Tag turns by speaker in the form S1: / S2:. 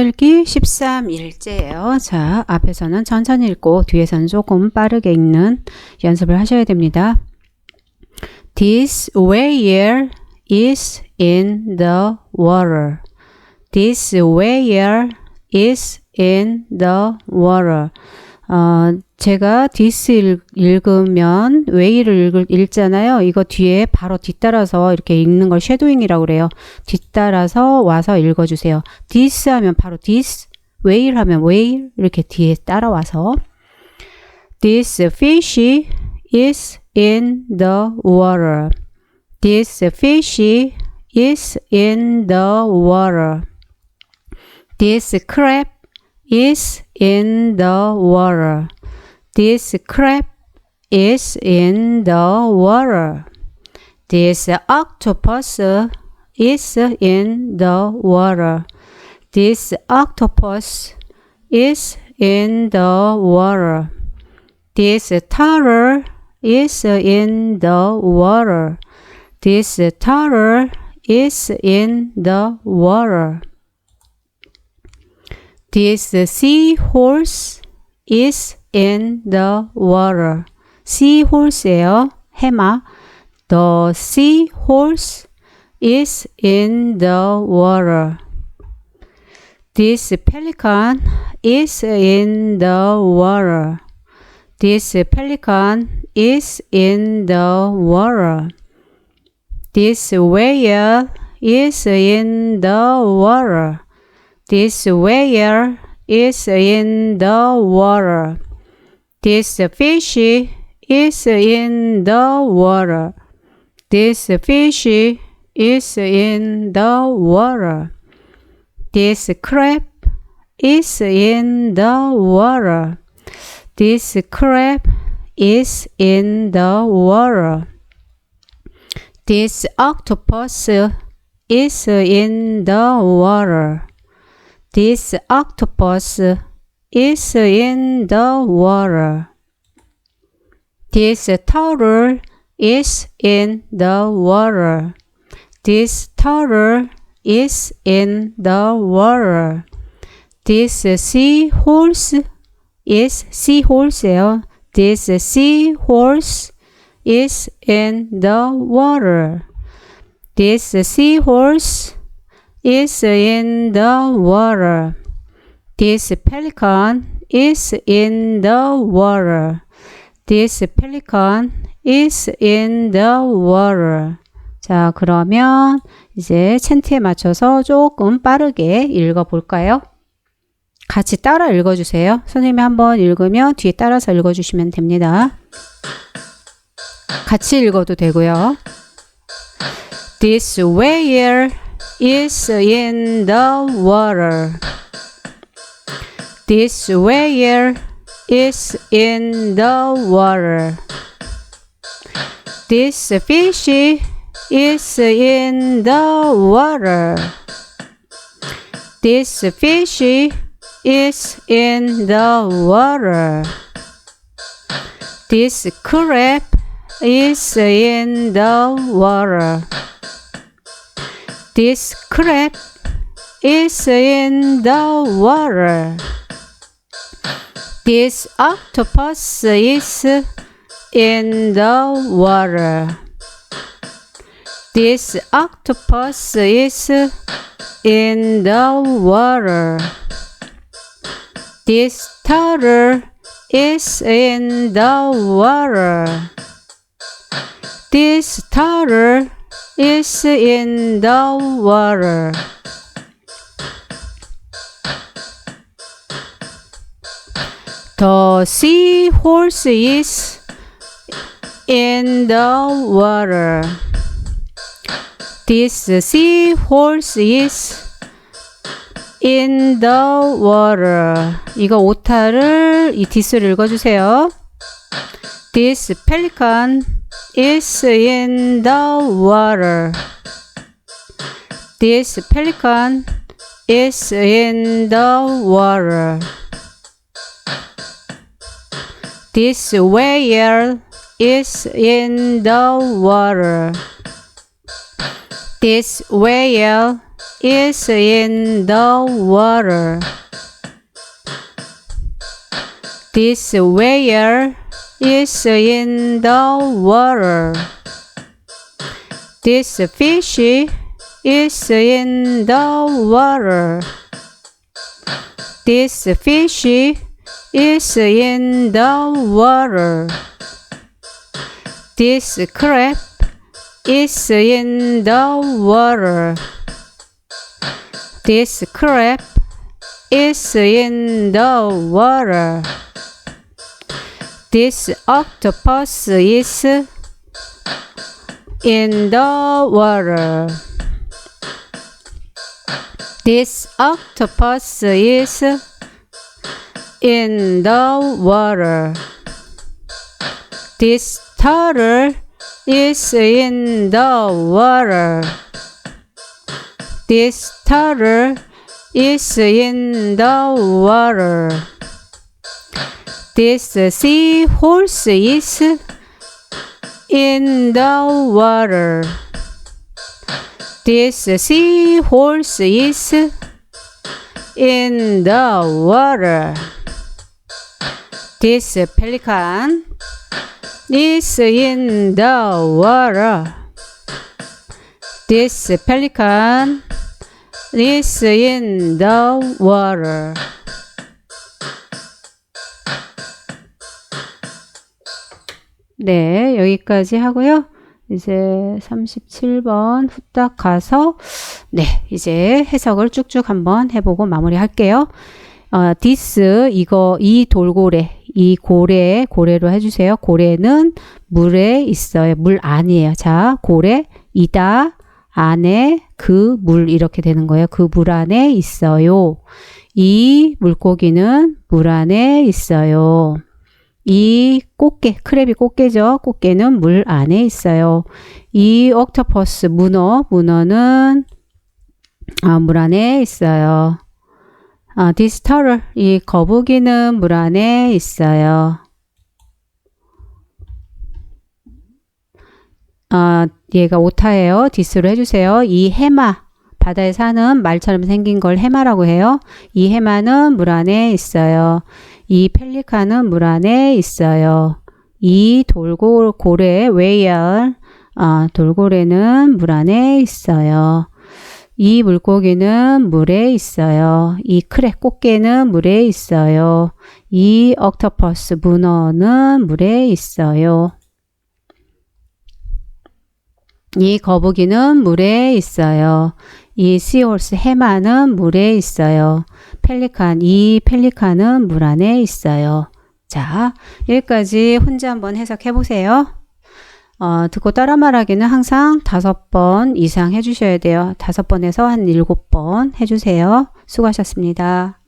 S1: 읽기 13일째예요. 자, 앞에서는 천천히 읽고 뒤에서는 조금 빠르게 읽는 연습을 하셔야 됩니다. This whale is in the water. This whale is in the water. 어, 제가 읽, 읽으면 whale을 읽, 읽잖아요. 이거 뒤에 바로 뒤따라서 이렇게 읽는 걸 쉐도잉이라고 그래요. 뒤따라서 와서 읽어주세요. this 하면 바로 this, whale 하면 whale 이렇게 뒤에 따라와서 This fish is in the water. This fish is in the water. This crab is in the water. This crab is in the water. This octopus is in the water. This octopus is in the water. This turtle is in the water. This turtle is in the water. This seahorse is in the water. seahorse예요. 해마. The seahorse is in the water. This pelican is in the water. This pelican is in the water. This whale is in the water. This whale is in the water. This fish is in the water. This fish is in the water. This crab is in the water. This crab is in the water. This octopus is in the water. This octopus is in the water. This turtle is in the water. This turtle is in the water. This seahorse is seahorse. This seahorse is in the water. This seahorse is in the water. This pelican is in the water. This pelican is in the water. 자, 그러면 이제 챈트에 맞춰서 조금 빠르게 읽어 볼까요? 같이 따라 읽어 주세요. 선생님이 한번 읽으면 뒤에 따라서 읽어 주시면 됩니다. 같이 읽어도 되고요. This whale is in the water. This whale is in the water. This fish is in the water. This fish is in the water. This crab is in the water. This crab is in the water. This octopus is in the water. This octopus is in the water. This turtle is in the water. This turtle is in the water. The seahorse is in the water. This seahorse is in the water. 이거 오타를 이 디스를 읽어주세요. This pelican is in the water. This pelican is in the water. This whale is in the water. This whale is in the water. This whale is in the water. This fish is in the water. This fish is in the water. This crab is in the water. This crab is in the water. This octopus is in the water. This octopus is in the water. This turtle is in the water. This turtle is in the water. This seahorse is in the water. This seahorse is in the water. This pelican is in the water. This pelican is in the water. 네, 여기까지 하고요. 이제 37번 후딱 가서 네, 이제 해석을 쭉쭉 한번 해보고 마무리할게요. 어, 디스 이거 이 돌고래 이 고래 고래로 해주세요. 고래는 물에 있어요. 물 안이에요. 자, 고래 이다 안에 그 물 이렇게 되는 거예요. 그 물 안에 있어요. 이 물고기는 물 안에 있어요. 이 꽃게, 크랩이 꽃게죠. 꽃게는 물 안에 있어요. 이 옥토퍼스, 문어, 문어는 아, 물 안에 있어요. 아, this turtle, 이 거북이는 물 안에 있어요. 아, 얘가 오타예요. 디스로 해주세요. 이 해마, 바다에 사는 말처럼 생긴 걸 해마라고 해요. 이 해마는 물 안에 있어요. 이 펠리칸은 물 안에 있어요. 이 돌고래, 웨이얼, 아, 돌고래는 물 안에 있어요. 이 물고기는 물에 있어요. 이 크레 꽃게는 물에 있어요. 이 옥토퍼스 문어는 물에 있어요. 이 거북이는 물에 있어요. 이 시홀스 해마는 물에 있어요. 펠리칸, 이 펠리칸은 물 안에 있어요. 자, 여기까지 혼자 한번 해석해 보세요. 어, 듣고 따라 말하기는 항상 다섯 번 이상 해주셔야 돼요. 다섯 번에서 한 일곱 번 해주세요. 수고하셨습니다.